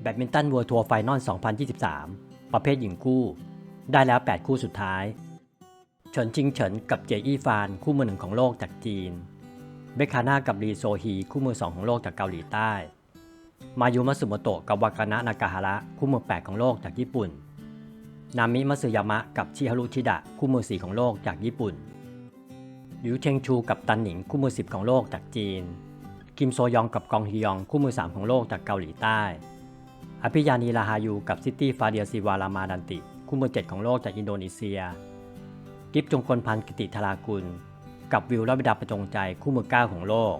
แบดมินตันเวัวทัวร์ไฟนอล 2023 ประเภทหญิงคู่ ได้แล้ว 8 คู่สุดท้าย เฉินชิงเฉินกับเจอี้ฟานคู่มือหนึ่งของโลกจากจีน เบคคาน่ากับรีโซฮีคู่มือสองของโลกจากเกาหลีใต้ มายุมัสึโมโตะกับวากานะนากาฮาระคู่มือ 8 ของโลกจากญี่ปุ่น นามิมัสึยามะกับชิฮารุชิดะคู่มือ 4 ของโลกจากญี่ปุ่นหลิวเชงชูกับตันหนิงคู่มือ 10 ของโลกจากจีน คิมโซยองกับกองฮียองคู่มือ 3 ของโลกจากเกาหลีใต้ อภิยานีลาฮายูกับซิตี้ฟาเดียซิวารามาดันติ คู่มือเจ็ดของโลกจากอินโดนีเซีย กิฟจงกลพันธ์กิติธารากุล กับวิวรับิดาประจงใจคู่มือเก้าของโลก